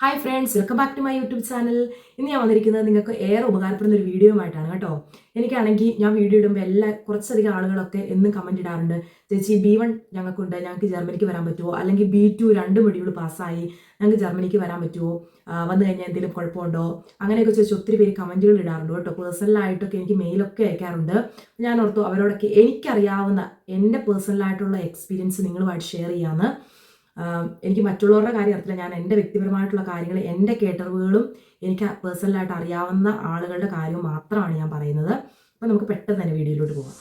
Hi friends welcome back to my YouTube channel ഇന്ന് ഞാൻ വന്നിരിക്കുന്നത് നിങ്ങൾക്ക് ഏറെ ഉപകാരപ്പെടുന്ന ഒരു വീഡിയോ ആയിട്ടാണ് കേട്ടോ. എനിക്കാണെങ്കിൽ ഞാൻ വീഡിയോ ഇടുമ്പോൾ എല്ലാ കുറച്ചധികം ആളുകളൊക്കെ എന്നും കമന്റ് ഇടാറുണ്ട്. ചേച്ചി ബി വൺ ഞങ്ങൾക്കുണ്ട്. ഞങ്ങൾക്ക് ജർമ്മനിക്ക് വരാൻ പറ്റുമോ അല്ലെങ്കിൽ ബി ടു രണ്ട് മൊഡ്യൂൾ പാസ്സായി ഞങ്ങൾക്ക് ജർമ്മനിക്ക് വരാൻ പറ്റുമോ വന്നു കഴിഞ്ഞാൽ എന്തെങ്കിലും കുഴപ്പമുണ്ടോ? അങ്ങനെയൊക്കെ ചോദിച്ച് ഒത്തിരി പേര് കമന്റുകൾ ഇടാറുണ്ട് കേട്ടോ. പേഴ്സണലായിട്ടൊക്കെ എനിക്ക് മെയിലൊക്കെ അയക്കാറുണ്ട്. ഞാൻ ഓർത്തു അവരോടൊക്കെ എനിക്കറിയാവുന്ന എന്റെ പേഴ്സണലായിട്ടുള്ള എക്സ്പീരിയൻസ് നിങ്ങളുമായിട്ട് ഷെയർ ചെയ്യാമെന്ന് എനിക്ക് മറ്റുള്ളവരുടെ കാര്യം അറിയില്ല ഞാൻ എന്റെ വ്യക്തിപരമായിട്ടുള്ള കാര്യങ്ങൾ എന്റെ കേട്ടറിവുകളും എനിക്ക് പേഴ്സണലായിട്ട് അറിയാവുന്ന ആളുകളുടെ കാര്യവും മാത്രമാണ് ഞാൻ പറയുന്നത്. അപ്പോൾ നമുക്ക് പെട്ടെന്ന് തന്നെ വീഡിയോയിലോട്ട് പോകാം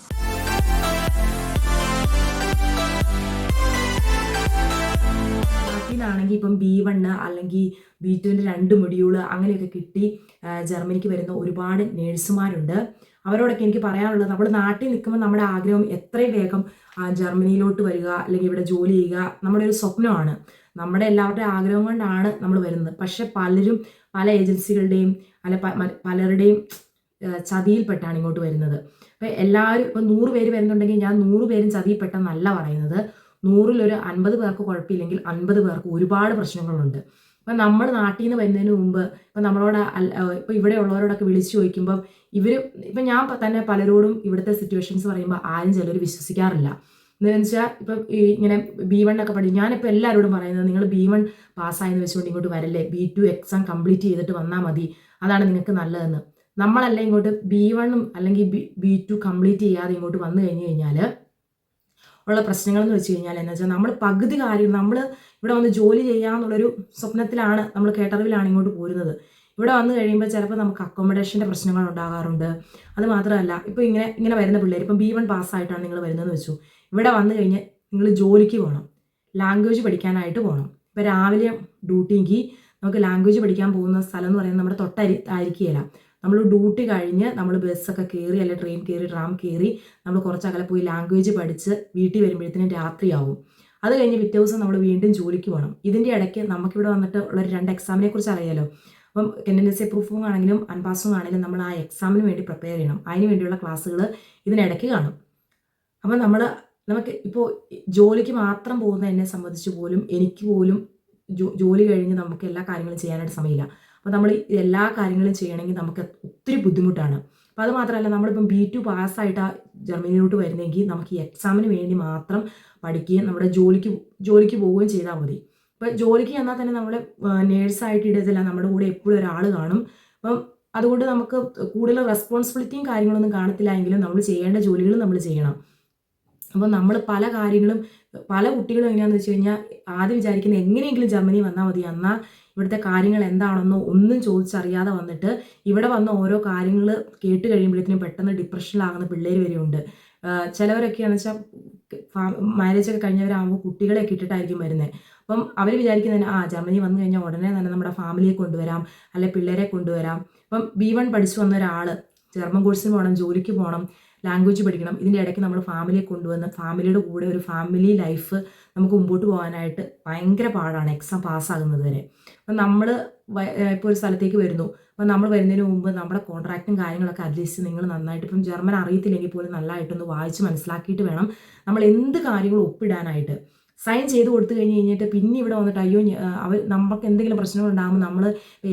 ണെങ്കിൽ ഇപ്പം ബി വണ്ണ് അല്ലെങ്കിൽ ബി ടുവിന്റെ രണ്ട് മൊഡ്യൂൾ അങ്ങനെയൊക്കെ കിട്ടി ജർമ്മനിക്ക് വരുന്ന ഒരുപാട് നേഴ്സുമാരുണ്ട്. അവരോടൊക്കെ എനിക്ക് പറയാനുള്ളത് നമ്മൾ നാട്ടിൽ നിൽക്കുമ്പോൾ നമ്മുടെ ആഗ്രഹം എത്രയും വേഗം ജർമ്മനിയിലോട്ട് വരിക അല്ലെങ്കിൽ ഇവിടെ ജോലി ചെയ്യുക നമ്മുടെ ഒരു സ്വപ്നമാണ്. നമ്മുടെ എല്ലാവരുടെയും ആഗ്രഹം കൊണ്ടാണ് നമ്മൾ വരുന്നത്. പക്ഷെ പലരും പല ഏജൻസികളുടെയും അല്ല പലരുടെയും ചതിയിൽപ്പെട്ടാണ് ഇങ്ങോട്ട് വരുന്നത്. അപ്പം എല്ലാവരും ഇപ്പം നൂറ് പേര് വരുന്നുണ്ടെങ്കിൽ ഞാൻ നൂറ് പേരും ചതിയിൽപ്പെട്ടെന്നല്ല പറയുന്നത്. നൂറിലൊരു അൻപത് പേർക്ക് കുഴപ്പമില്ലെങ്കിൽ അൻപത് പേർക്ക് ഒരുപാട് പ്രശ്നങ്ങളുണ്ട്. ഇപ്പം നമ്മൾ നാട്ടിൽ നിന്ന് വരുന്നതിന് മുമ്പ് ഇപ്പം നമ്മളോട് ഇപ്പം ഇവിടെ ഉള്ളവരോടൊക്കെ വിളിച്ചു ചോദിക്കുമ്പം ഇവർ ഇപ്പം ഞാൻ തന്നെ പലരോടും ഇവിടുത്തെ സിറ്റുവേഷൻസ് പറയുമ്പോൾ ആരും ചിലർ വിശ്വസിക്കാറില്ല. എന്താണെന്ന് വെച്ചാൽ ഇപ്പം ഇങ്ങനെ ബി വൺ ഒക്കെ പഠിക്കും ഞാനിപ്പോൾ എല്ലാവരോടും പറയുന്നത് നിങ്ങൾ ബി വൺ പാസ്സായെന്ന് വെച്ചുകൊണ്ട് ഇങ്ങോട്ട് വരല്ലേ. ബി ടു എക്സാം കംപ്ലീറ്റ് ചെയ്തിട്ട് വന്നാൽ മതി. അതാണ് നിങ്ങൾക്ക് നല്ലതെന്ന്. നമ്മളല്ല ഇങ്ങോട്ട് ബി വണ്ണും അല്ലെങ്കിൽ ബി ബി ടു കംപ്ലീറ്റ് ചെയ്യാതെ ഇങ്ങോട്ട് വന്നു കഴിഞ്ഞ് കഴിഞ്ഞാൽ ഉള്ള പ്രശ്നങ്ങൾ എന്ന് വെച്ച് കഴിഞ്ഞാൽ എന്താ വെച്ചാൽ നമ്മൾ പകുതി കാര്യം നമ്മൾ ഇവിടെ വന്ന് ജോലി ചെയ്യാന്നുള്ളൊരു സ്വപ്നത്തിലാണ് നമ്മൾ കേട്ടറിവിലാണ് ഇങ്ങോട്ട് പോരുന്നത്. ഇവിടെ വന്നു കഴിയുമ്പോൾ ചിലപ്പോൾ നമുക്ക് അക്കോമഡേഷന്റെ പ്രശ്നങ്ങൾ ഉണ്ടാകാറുണ്ട്. അത് മാത്രമല്ല ഇപ്പോൾ ഇങ്ങനെ ഇങ്ങനെ വരുന്ന പിള്ളേർ ഇപ്പം ബി വൺ പാസ്സായിട്ടാണ് നിങ്ങൾ വരുന്നതെന്ന് വെച്ചു. ഇവിടെ വന്നു കഴിഞ്ഞാൽ നിങ്ങൾ ജോലിക്ക് പോകണം ലാംഗ്വേജ് പഠിക്കാനായിട്ട് പോകണം ഇപ്പോൾ രാവിലെ ഡ്യൂട്ടിക്ക് നമുക്ക് ലാംഗ്വേജ് പഠിക്കാൻ പോകുന്ന സ്ഥലം എന്ന് പറയുന്നത് നമ്മുടെ തൊട്ടരി ആയിരിക്കുകയില്ല നമ്മൾ ഡ്യൂട്ടി കഴിഞ്ഞ് നമ്മൾ ബസ്സൊക്കെ കയറി അല്ലെങ്കിൽ ട്രെയിൻ കയറി ട്രാം കയറി നമ്മൾ കുറച്ചകലെ പോയി ലാംഗ്വേജ് പഠിച്ച് വീട്ടിൽ വരുമ്പോഴത്തേനും രാത്രിയാവും. അത് കഴിഞ്ഞ് പിറ്റേ ദിവസം നമ്മൾ വീണ്ടും ജോലിക്ക് പോകണം ഇതിന്റെ ഇടയ്ക്ക് നമുക്കിവിടെ വന്നിട്ട് ഉള്ള ഒരു രണ്ട് എക്സാമിനെ കുറിച്ച് അറിയാലോ. അപ്പം ടെൻഡൻസി പ്രൂഫും ആണെങ്കിലും അൺപാസും ആണെങ്കിലും നമ്മൾ ആ എക്സാമിന് വേണ്ടി പ്രിപ്പയർ ചെയ്യണം. അതിന് വേണ്ടിയുള്ള ക്ലാസ്സുകൾ ഇതിനിടയ്ക്ക് കാണും. അപ്പം നമ്മൾ നമുക്ക് ഇപ്പോൾ ജോലിക്ക് മാത്രം പോകുന്ന എന്നെ സംബന്ധിച്ച് പോലും എനിക്ക് പോലും ജോലി കഴിഞ്ഞ് നമുക്ക് എല്ലാ കാര്യങ്ങളും ചെയ്യാനായിട്ട് സമയമില്ല. അപ്പോൾ നമ്മൾ എല്ലാ കാര്യങ്ങളും ചെയ്യണമെങ്കിൽ നമുക്ക് ഒത്തിരി ബുദ്ധിമുട്ടാണ്. അപ്പോൾ അത് മാത്രമല്ല നമ്മളിപ്പം ബി ടു പാസ്സായിട്ടാണ് ജർമ്മനിയിലോട്ട് വരുന്നെങ്കിൽ നമുക്ക് ഈ എക്സാമിന് വേണ്ടി മാത്രം പഠിക്കുകയും നമ്മുടെ ജോലിക്ക് ജോലിക്ക് പോവുകയും ചെയ്താൽ മതി. ഇപ്പോൾ ജോലിക്ക് ചെന്നാൽ തന്നെ നമ്മൾ നേഴ്സായിട്ട് ഇടത്തില്ല നമ്മുടെ കൂടെ എപ്പോഴും ഒരാൾ കാണും. അപ്പം അതുകൊണ്ട് നമുക്ക് കൂടുതൽ റെസ്പോൺസിബിലിറ്റിയും കാര്യങ്ങളൊന്നും കാണത്തില്ല എങ്കിലും നമ്മൾ ചെയ്യേണ്ട ജോലികൾ നമ്മൾ ചെയ്യണം. അപ്പോൾ നമ്മൾ പല കാര്യങ്ങളും പല കുട്ടികളും എങ്ങനെയാണെന്ന് വെച്ച് കഴിഞ്ഞാൽ ആദ്യം വിചാരിക്കുന്നത് എങ്ങനെയെങ്കിലും ജർമ്മനി വന്നാൽ മതി എന്നാൽ ഇവിടുത്തെ കാര്യങ്ങൾ എന്താണെന്നോ ഒന്നും ചോദിച്ചറിയാതെ വന്നിട്ട് ഇവിടെ വന്ന ഓരോ കാര്യങ്ങൾ കേട്ട് കഴിയുമ്പോഴത്തേനും പെട്ടെന്ന് ഡിപ്രഷനിലാകുന്ന പിള്ളേർ വരെയുണ്ട്. ചിലവരൊക്കെയാണെന്ന് വെച്ചാൽ മാരേജ് ഒക്കെ കഴിഞ്ഞവരാകുമ്പോൾ കുട്ടികളെ ഇട്ടിട്ടായിരിക്കും വരുന്നത് അപ്പം അവർ വിചാരിക്കുന്നത് ആ ജർമ്മനി വന്നു കഴിഞ്ഞാൽ ഉടനെ തന്നെ നമ്മുടെ ഫാമിലിയെ കൊണ്ടുവരാം അല്ലെ പിള്ളേരെ കൊണ്ടുവരാം. അപ്പം ബി വൺ പഠിച്ചു വന്ന ഒരാൾ ജർമ്മൻ കോഴ്സിന് പോകണം ജോലിക്ക് പോകണം ലാംഗ്വേജ് പഠിക്കണം. ഇതിന്റെ ഇടയ്ക്ക് നമ്മൾ ഫാമിലിയെ കൊണ്ടുവന്ന് ഫാമിലിയുടെ കൂടെ ഒരു ഫാമിലി ലൈഫ് നമുക്ക് മുമ്പോട്ട് പോകാനായിട്ട് ഭയങ്കര പാടാണ്. എക്സാം പാസ്സാകുന്നത് വരെ. അപ്പം നമ്മൾ ഇപ്പോൾ ഒരു സ്ഥലത്തേക്ക് വരുന്നു. അപ്പം നമ്മൾ വരുന്നതിന് മുമ്പ് നമ്മുടെ കോൺട്രാക്റ്റും കാര്യങ്ങളൊക്കെ അറ്റ്ലീസ്റ്റ് നിങ്ങൾ നന്നായിട്ട് ഇപ്പം ജർമ്മൻ അറിയത്തില്ലെങ്കിൽ പോലും നല്ലതായിട്ടൊന്ന് വായിച്ച് മനസ്സിലാക്കിയിട്ട് വേണം നമ്മൾ എന്ത് കാര്യങ്ങളും ഒപ്പിടാനായിട്ട്. സൈൻ ചെയ്ത് കൊടുത്തു കഴിഞ്ഞ് കഴിഞ്ഞിട്ട് പിന്നെ ഇവിടെ വന്നിട്ട് അയ്യോ അവർ നമുക്ക് എന്തെങ്കിലും പ്രശ്നങ്ങൾ ഉണ്ടാകുമ്പോൾ നമ്മൾ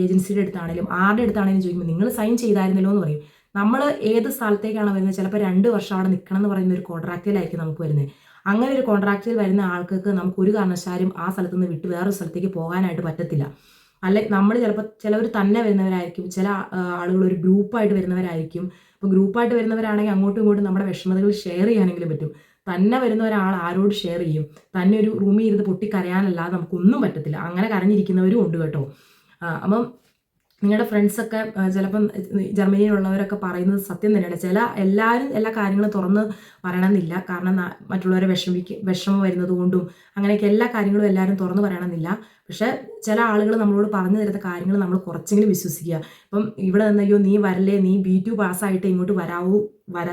ഏജൻസിയുടെ അടുത്താണെങ്കിലും ആരുടെ അടുത്താണെങ്കിലും ചോദിക്കുമ്പോൾ നിങ്ങൾ സൈൻ ചെയ്തായിരുന്നല്ലോ എന്ന് പറയും. നമ്മൾ ഏത് സ്ഥലത്തേക്കാണ് വരുന്നത്? ചിലപ്പോൾ രണ്ട് വർഷം അവിടെ നിൽക്കണം എന്ന് പറയുന്ന ഒരു കോൺട്രാക്റ്റിലായിരിക്കും നമുക്ക് വരുന്നത്. അങ്ങനെ ഒരു കോൺട്രാക്റ്റിൽ വരുന്ന ആൾക്കാർക്ക് നമുക്ക് ഒരു കാരണവശാലും ആ സ്ഥലത്ത് നിന്ന് വിട്ട് വേറൊരു സ്ഥലത്തേക്ക് പോകാനായിട്ട് പറ്റത്തില്ല. അല്ലെ നമ്മൾ ചിലപ്പോൾ ചിലവർ തന്നെ വരുന്നവരായിരിക്കും. ചില ആളുകൾ ഒരു ഗ്രൂപ്പായിട്ട് വരുന്നവരായിരിക്കും. അപ്പോൾ ഗ്രൂപ്പായിട്ട് വരുന്നവരാണെങ്കിൽ അങ്ങോട്ടും ഇങ്ങോട്ടും നമ്മുടെ വിഷമതകൾ ഷെയർ ചെയ്യാനെങ്കിലും പറ്റും. തന്നെ വരുന്ന ഒരാൾ ആരോട് ഷെയർ ചെയ്യും? തന്നെ ഒരു റൂമിൽ ഇരുന്ന് പൊട്ടിക്കരയാനല്ലാതെ നമുക്കൊന്നും പറ്റത്തില്ല. അങ്ങനെ കരഞ്ഞിരിക്കുന്നവരും ഉണ്ട് കേട്ടോ. അപ്പം നിങ്ങളുടെ ഫ്രണ്ട്സൊക്കെ ചിലപ്പം ജർമ്മനിയിലുള്ളവരൊക്കെ പറയുന്നത് സത്യം തന്നെയാണ്. ചില എല്ലാവരും എല്ലാ കാര്യങ്ങളും തുറന്ന് പറയണമെന്നില്ല. കാരണം മറ്റുള്ളവരെ വിഷമിക്ക് വിഷമം വരുന്നത് കൊണ്ടും അങ്ങനെയൊക്കെ എല്ലാ കാര്യങ്ങളും എല്ലാവരും തുറന്ന് പറയണമെന്നില്ല. പക്ഷേ ചില ആളുകൾ നമ്മളോട് പറഞ്ഞു തരുന്ന കാര്യങ്ങൾ നമ്മൾ കുറച്ചെങ്കിലും വിശ്വസിക്കുക. ഇപ്പം ഇവിടെ നിന്ന് അയ്യോ നീ വരല്ലേ നീ ബി ടു പാസ്സായിട്ട് ഇങ്ങോട്ട് വരാവൂ വര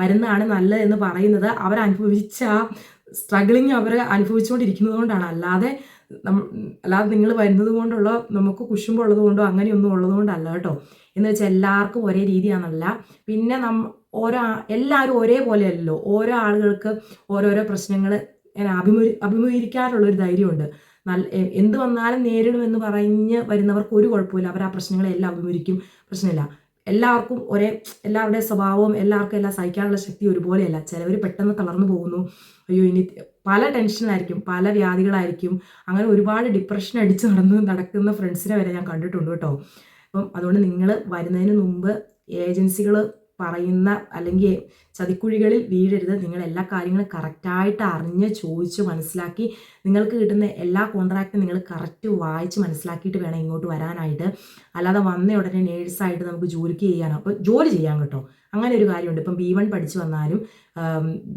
വരുന്നതാണ് നല്ലത് എന്ന് പറയുന്നത് അവരനുഭവിച്ച സ്ട്രഗിളിങ് അവർ അനുഭവിച്ചുകൊണ്ടിരിക്കുന്നതുകൊണ്ടാണ്. അല്ലാതെ നമ്മ- അല്ലാതെ നിങ്ങൾ വരുന്നത് കൊണ്ടുള്ള നമുക്ക് കുശുമ്പുള്ളത് കൊണ്ടോ അങ്ങനെയൊന്നും ഉള്ളത് കൊണ്ടല്ല കേട്ടോ. എന്ന് വെച്ചാൽ എല്ലാവർക്കും ഒരേ രീതിയാണല്ല. പിന്നെ നം ഓരോ എല്ലാവരും ഒരേപോലെയല്ലോ ഓരോ ആളുകൾക്ക് ഓരോരോ പ്രശ്നങ്ങൾ അഭിമുഖ അഭിമുഖീകരിക്കാനുള്ള ഒരു ധൈര്യമുണ്ട്. നല്ല എന്ത് വന്നാലും നേരിടുമെന്ന് പറഞ്ഞ് വരുന്നവർക്ക് ഒരു കുഴപ്പമില്ല. അവർ ആ പ്രശ്നങ്ങളെല്ലാം അഭിമുഖിക്കും പ്രശ്നമില്ല. എല്ലാവർക്കും ഒരേ എല്ലാവരുടെയും സ്വഭാവവും എല്ലാവർക്കും എല്ലാം സഹിക്കാനുള്ള ശക്തി ഒരുപോലെയല്ല. ചിലവർ പെട്ടെന്ന് തളർന്നു പോകുന്നു. അയ്യോ ഇനി പല ടെൻഷനായിരിക്കും പല വ്യാധികളായിരിക്കും. അങ്ങനെ ഒരുപാട് ഡിപ്രഷൻ അടിച്ച് നടന്ന് നടക്കുന്ന ഫ്രണ്ട്സിനെ വരെ ഞാൻ കണ്ടിട്ടുണ്ട് കേട്ടോ. അപ്പം അതുകൊണ്ട് നിങ്ങൾ വരുന്നതിന് മുമ്പ് ഏജൻസികൾ പറയുന്ന അല്ലെങ്കിൽ ചതിക്കുഴികളിൽ വീഴരുത്. നിങ്ങൾ എല്ലാ കാര്യങ്ങളും കറക്റ്റായിട്ട് അറിഞ്ഞ് ചോദിച്ച് മനസ്സിലാക്കി നിങ്ങൾക്ക് കിട്ടുന്ന എല്ലാ കോൺട്രാക്റ്റും നിങ്ങൾ കറക്റ്റ് വായിച്ച് മനസ്സിലാക്കിയിട്ട് വേണം ഇങ്ങോട്ട് വരാനായിട്ട്. അല്ലാതെ വന്ന ഉടനെ നേഴ്സായിട്ട് നമുക്ക് ജോലിക്ക് ചെയ്യാനോ? അപ്പോൾ ജോലി ചെയ്യാൻ കേട്ടോ. അങ്ങനെ ഒരു കാര്യമുണ്ട്. ഇപ്പം ബി വൺ പഠിച്ച് വന്നാലും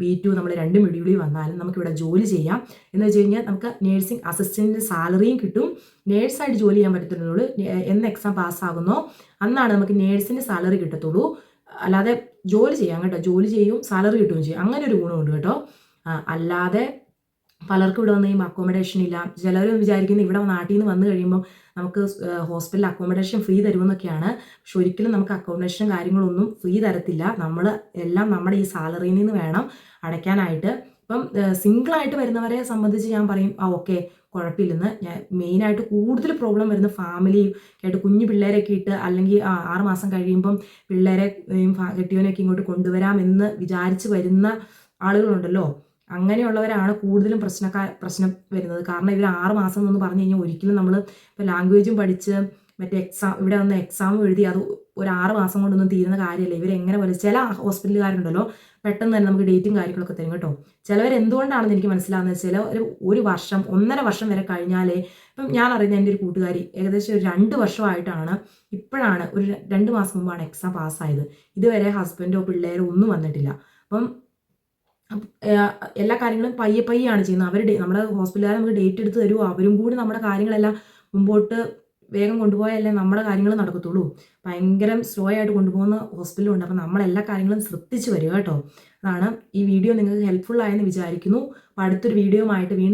ബി ടു നമ്മൾ രണ്ട് മെഡ്യൂളിൽ വന്നാലും നമുക്കിവിടെ ജോലി ചെയ്യാം. എന്ന് വെച്ച് കഴിഞ്ഞാൽ നമുക്ക് നേഴ്സിംഗ് അസിസ്റ്റന്റിന് സാലറിയും കിട്ടും. നേഴ്സായിട്ട് ജോലി ചെയ്യാൻ പറ്റത്തുള്ളൂ. എന്ന് എക്സാം പാസ്സാകുന്നോ അന്നാണ് നമുക്ക് നേഴ്സിന്റെ സാലറി കിട്ടത്തുള്ളൂ. അല്ലാതെ ജോലി ചെയ്യാം കേട്ടോ. ജോലി ചെയ്യും സാലറി കിട്ടുകയും ചെയ്യും. അങ്ങനെ ഒരു ഗുണമുണ്ട് കേട്ടോ. അല്ലാതെ പലർക്കും ഇവിടെ വന്ന് കഴിയുമ്പോൾ അക്കോമഡേഷൻ ഇല്ല. ചിലർ വിചാരിക്കുന്നത് ഇവിടെ നാട്ടിൽ നിന്ന് വന്നു കഴിയുമ്പോൾ നമുക്ക് ഹോസ്പിറ്റലിൽ അക്കോമഡേഷൻ ഫ്രീ തരുമെന്നൊക്കെയാണ്. പക്ഷെ ഒരിക്കലും നമുക്ക് അക്കോമഡേഷൻ കാര്യങ്ങളൊന്നും ഫ്രീ തരത്തില്ല. നമ്മൾ എല്ലാം നമ്മുടെ ഈ സാലറിയിൽ നിന്ന് വേണം അടയ്ക്കാനായിട്ട്. ഇപ്പം സിംഗിളായിട്ട് വരുന്നവരെ സംബന്ധിച്ച് ഞാൻ പറയും ആ ഓക്കെ കുഴപ്പമില്ലെന്ന് ഞാൻ മെയിനായിട്ട് കൂടുതൽ പ്രോബ്ലം വരുന്ന ഫാമിലിയും ആയിട്ട് കുഞ്ഞു പിള്ളേരൊക്കെ ഇട്ട് അല്ലെങ്കിൽ ആറ് മാസം കഴിയുമ്പം പിള്ളേരെ കെട്ടിയവനെയൊക്കെ ഇങ്ങോട്ട് കൊണ്ടുവരാമെന്ന് വിചാരിച്ച് വരുന്ന ആളുകളുണ്ടല്ലോ. അങ്ങനെയുള്ളവരാണ് കൂടുതലും പ്രശ്നക്കാർ പ്രശ്നം വരുന്നത്. കാരണം ഇവർ ആറ് മാസം എന്ന് പറഞ്ഞു കഴിഞ്ഞാൽ ഒരിക്കലും നമ്മൾ ഇപ്പോൾ ലാംഗ്വേജും പഠിച്ച് മറ്റേ എക്സാം ഇവിടെ വന്ന് എക്സാം എഴുതി അത് ഒരു ആറ് മാസം കൊണ്ടൊന്നും തീരുന്ന കാര്യമല്ല. ഇവർ എങ്ങനെ പോലെ ചില ഹോസ്പിറ്റലുകാരുണ്ടല്ലോ പെട്ടെന്ന് തന്നെ നമുക്ക് ഡേറ്റും കാര്യങ്ങളൊക്കെ തരും കേട്ടോ. ചിലവർ എന്തുകൊണ്ടാണെന്ന് എനിക്ക് മനസ്സിലാകുന്നത് ചില ഒരു ഒരു വർഷം ഒന്നര വർഷം വരെ കഴിഞ്ഞാലേ ഇപ്പം ഞാൻ അറിയുന്ന എന്റെ ഒരു കൂട്ടുകാരി ഏകദേശം ഒരു രണ്ട് വർഷമായിട്ടാണ് ഇപ്പോഴാണ് ഒരു രണ്ട് മാസം മുമ്പാണ് എക്സാം പാസ്സായത് ഇതുവരെ ഹസ്ബൻഡോ പിള്ളേരോ ഒന്നും വന്നിട്ടില്ല. അപ്പം എല്ലാ കാര്യങ്ങളും പയ്യെ പയ്യാണ് ചെയ്യുന്നത്. അവർ നമ്മുടെ ഹോസ്പിറ്റലുകാർ നമുക്ക് ഡേറ്റ് എടുത്ത് തരുമോ അവരും കൂടി നമ്മുടെ കാര്യങ്ങളെല്ലാം മുമ്പോട്ട് വേഗം കൊണ്ടുപോയാലേ നമ്മുടെ കാര്യങ്ങൾ നടക്കത്തുള്ളൂ. ഭയങ്കര സ്ലോ ആയിട്ട് കൊണ്ടുപോകുന്ന ഹോസ്പിറ്റലും ഉണ്ട്. അപ്പം നമ്മൾ എല്ലാ കാര്യങ്ങളും ശ്രദ്ധിച്ച് വരിക കേട്ടോ. അതാണ് ഈ വീഡിയോ നിങ്ങൾക്ക് ഹെൽപ്ഫുൾ ആയെന്ന് വിചാരിക്കുന്നു. അപ്പോൾ അടുത്തൊരു വീഡിയോ ആയിട്ട് വീണ്ടും